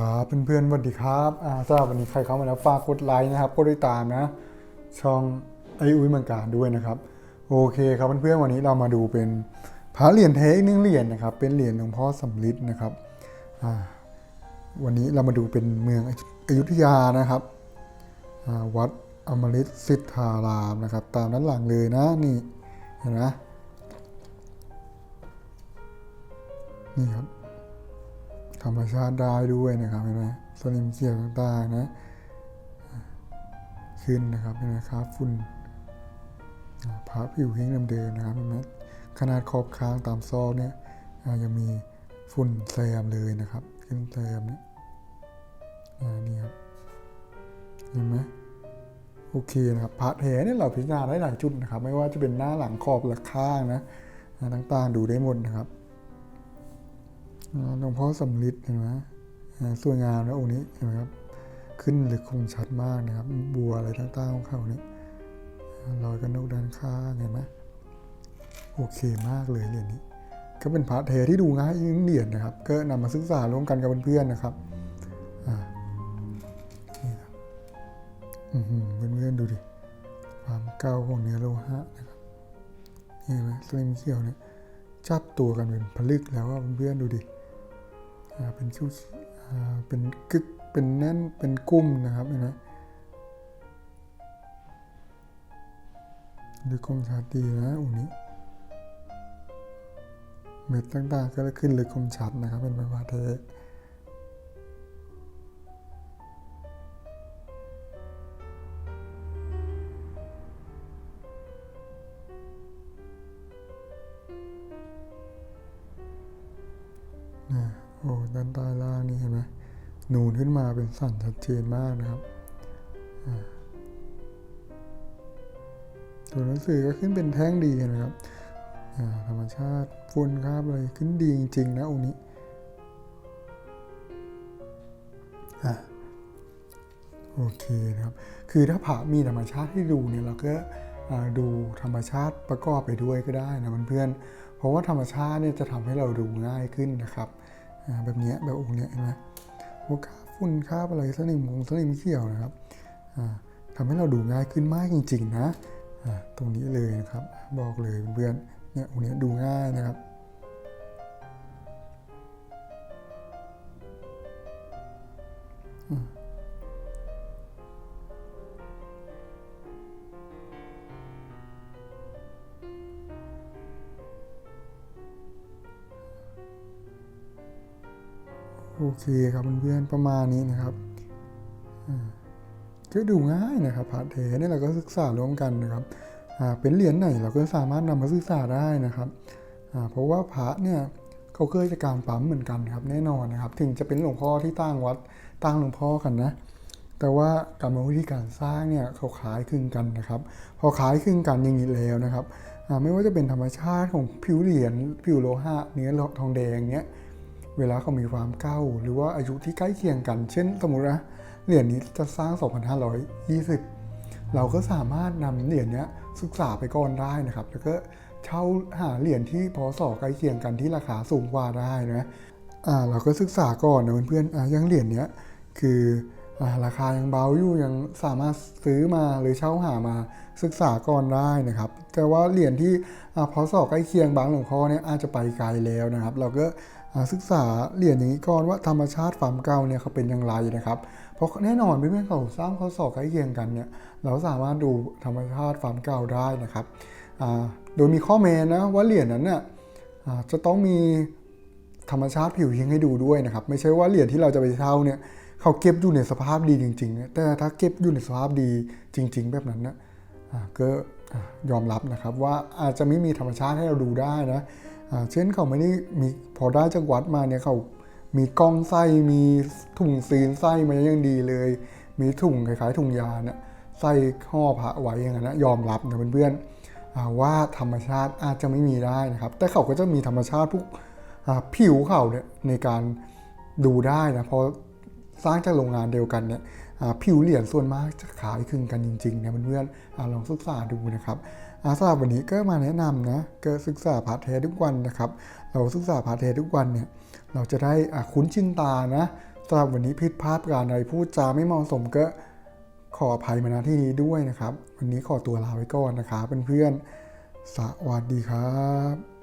ครับเพื่อนๆสวัสดีครับอ่าสำหรับวันนี้ใครเข้ามาแล้วฝากกดไลค์นะครับกดติดตามนะ ช่องไออุ้ยเมืองการด้วยนะครับ โอเคครับเพื่อนๆวันนี้เรามาดูเป็นพระเหรียญเทอีกหนึ่งเหรียญนะครับ เป็นเหรียญหลวงพ่อสำลิดนะครับอ่าวันนี้เรามาดูเป็นเมืองอยุธยานะครับอ่าวัดอมฤตสิทธารามนะครับ ตามด้านหลังเลยนะนี่เห็นไหมนี่ครับ ธรรมชาติได้ด้วยนะครับเห็นไหมสนิมเขียต่างๆนะขึ้นนะครับเห็นไหมครับฝุ่นอ่าพระผิวหิ้งเดิมๆนะครับเห็นไหมขนาดขอบค้างตามซอกเนี่ยยังมีฝุ่นแซมเลยนะครับ ขึ้นแซมเนี่ยนี่ครับเห็นไหมโอเคนะครับพระแท้เนี่ยเราพิจารณาได้หลายจุดนะครับ ไม่ว่าจะเป็นหน้าหลังขอบหลักข้างนะอ่าต่างๆดูได้หมดนะครับ หลวงพ่อสำลิดเห็นไหมสวยงามนะองค์นี้เห็นไหมครับ ขึ้นหรือคงชัดมากนะครับ บัวอะไรต่างๆของเขาเนี่ยอ่ารอยกระนกด้านข้างเห็นไหมโอเคมากเลยเหรียญนี้ก็เป็นพระเทที่ดูง่ายอีกหนึ่งเหรียญนะครับ ก็นำมาศึกษาร่วมกันกับเพื่อนๆนะครับอ่านี่ครับอือหือเพื่อนๆดูดิความเก่าของเนื้อโลหะนะครับเห็นไหมสลิมเขียวเนี่ยจับตัวกันเป็นผลึกแล้วว่าเพื่อนๆดูดิ เป็นคิ้วเป็นกึก เป็นแน่น เป็นกุ้มนะครับนะดูคมชัดดีนะอูนี้เม็ดต่างๆก็ขึ้นเลยคมชัดนะครับ เป็นใบว่าเท ด้านใต้ล่างนี่เห็นไหมนูนขึ้นมาเป็นสันชัดเจนมากนะครับอ่าตัวหนังสือก็ขึ้นเป็นแท่งดีนะครับธรรมชาติฝุ่นครับเลยขึ้นดีจริงๆนะองค์นี้โอเคนะครับ คือถ้าผามีธรรมชาติให้ดูเนี่ยเราก็ดูธรรมชาติประกอบไปด้วยก็ได้นะเพื่อนๆเพราะว่าธรรมชาติเนี่ยจะทำให้เราดูง่ายขึ้นนะครับ แบบเนี้ยแบบองค์เนี้ยเห็นไหมพวคาบฝุ่นคาบอะไรสนิมงสนิมเขียวนะครับทำทำให้เราดูง่ายขึ้นมากจริง ๆ นะตรงนี้เลยนะครับ บอกเลยเพื่อนเนี่ยองค์เนี้ยดูง่ายนะครับ โอเคครับเพื่อนๆประมาณนี้นะครับก็ดูง่ายนะครับพระเทเนี่ยเราก็ศึกษาร่วมกันนะครับเป็นเหรียญไหนเราก็สามารถนำมาศึกษาได้นะครับเพราะว่าพระเนี่ยเขาเคยจะการปั๊มเหมือนกันครับแน่นอนนะครับ ถึงจะเป็นหลวงพ่อที่ตั้งวัดตั้งหลวงพ่อกันนะแต่ว่ากรรมวิธีการสร้างเนี่ยเขาคล้ายคลึงกันนะครับ พอคล้ายคลึงกันอย่างนี้แล้วนะครับไม่ว่าจะเป็นธรรมชาติของผิวเหรียญผิวโลหะเนื้อทองแดงเนี้ย เวลาเขามีความเก่าหรือว่าอายุที่ใกล้เคียงกัน เช่นสมมตินะเหรียญนี้จะสร้าง 2520 เราก็สามารถนำเหรียญนี้ศึกษาไปก่อนได้นะครับ แล้วก็เช่าหาเหรียญที่พศใกล้เคียงกันที่ราคาสูงกว่าได้นะอ่าเราก็ศึกษาก่อนนะเพื่อนๆอ่าอยังเหรียญเนี้ยคืออราคายังเบาอยู่ยังสามารถซื้อมาหรือเช่าหามาศึกษาก่อนได้นะครับ แต่ว่าเหรียญที่อ่าพศใกล้เคียงบางหลวงพ่อเนี่ยอาจจะไปไกลแล้วนะครับ เราก็ ศึกษาเหรียญอย่างนี้ก่อนว่าธรรมชาติความเก่าเนี่ยเขาเป็นอย่างไรนะครับ เพราะแน่นอนเพื่อนๆเขาสร้างข้อสอบใกล้เคียงกันเนี่ยเราสามารถดูธรรมชาติความเก่าได้นะครับโดยมีข้อแม้นะว่าเหรียญนั้นเนี่ยจะต้องมีธรรมชาติผิวหิ้งให้ดูด้วยนะครับ ไม่ใช่ว่าเหรียญที่เราจะไปเช่าเนี่ยเขาเก็บอยู่ในสภาพดีจริงๆแต่ถ้าเก็บอยู่ในสภาพดีจริง ๆ แบบนั้นนะอ่าก็ ยอมรับนะครับว่าอาจจะไม่มีธรรมชาติให้เราดูได้นะเช่นเขาไม่ได้มีพอได้จากวัดมาเนี่ยเขามีกล้องไส้มีถุงซีนไส้มาอย่างดีเลย มีถุงคล้ายๆถุงยาเนี่ยไส้ห่อพระไว้อย่างนั้นนะยอมรับนะเพื่อนๆว่าธรรมชาติอาจจะไม่มีได้นะครับ แต่เขาก็จะมีธรรมชาติพวกผิวเขาเนี่ยในการดูได้นะเพราะสร้างจากโรงงานเดียวกันเนี่ย ผิวเหรียญส่วนมากจะขายคลึงกันจริงๆนะเพื่อนๆลองศึกษาดูนะครับสำหรับวันนี้ก็มาแนะนำนะก็ศึกษาพาร์ทเททุกวันนะครับ เราศึกษาพาร์ทเททุกวันเนี่ยเราจะได้คุ้นชินตานะสำหรับวันนี้ผิดพลาดการใดพูดจาไม่เหมาะสมก็ขออภัยมาณที่นี้ด้วยนะครับ วันนี้ขอตัวลาไว้ก่อนนะครับเพื่อนๆสวัสดีครับ